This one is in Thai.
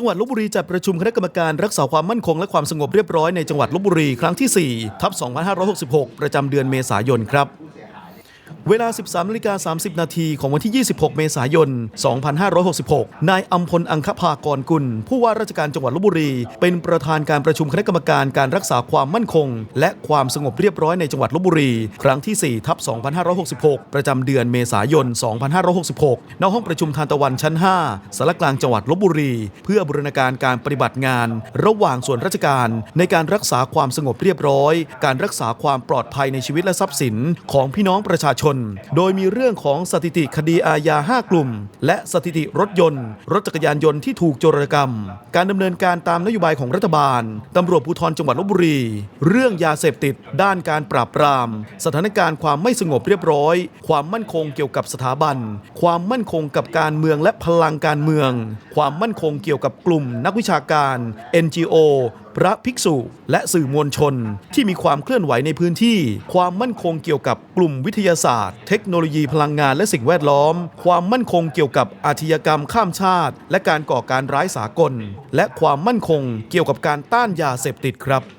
จังหวัดลบบุรีจัดประชุมคณะกรรมการรักษาความมั่นคง และความสงบเรียบร้อยในจังหวัดลบบุรีครั้งที่4ทับ2566 ประจำเดือนเมษายนครับ เวลา 13นาฬิกา30 นาทีของวันที่ 26 เมษายน 2566 นายอัมพลอังคภากรกุล ผู้ว่าราชการจังหวัดลบบุรี เป็นประธานการประชุมคณะกรรมการการรักษาความมั่นคง และความสงบเรียบร้อยในจังหวัดลบบุรี ครั้งที่ 4 ทับ 2566 ประจำเดือนเมษายน 2566 ณ ห้องประชุมทานตะวันชั้น 5สารกลางจังหวัดลบบุรี เพื่อบูรณาการการปฏิบัติงาน ระหว่างส่วนราชการ ในการรักษาความสงบเรียบร้อย การรักษาความปลอดภัยในชีวิตและทรัพย์สินของพี่น้องประชาชนโดยมีเรื่องของสถิติคดีอาญา 5 กลุ่ม และสถิติรถยนต์ รถจักรยานยนต์ที่ถูกโจรกรรม การดำเนินการตามนโยบายของรัฐบาลตำรวจภูธรจังหวัดลบบุรี เรื่องยาเสพติด ด้านการปราบปราม สถานการณ์ความไม่สงบเรียบร้อย ความมั่นคงเกี่ยวกับสถาบัน ความมั่นคงกับการเมืองและพลังการเมือง ความมั่นคงเกี่ยวกับกลุ่ม นักวิชาการ NGO พระภิกษุและสื่อมวลชนที่มีความเคลื่อนไหวในพื้นที่ ความมั่นคงเกี่ยวกับกลุ่มวิทยาศาสตร์ เทคโนโลยีพลังงานและสิ่งแวดล้อม ความมั่นคงเกี่ยวกับอาชญากรรมข้ามชาติ และการก่อการร้ายสากล และความมั่นคงเกี่ยวกับการต้านยาเสพติดครับ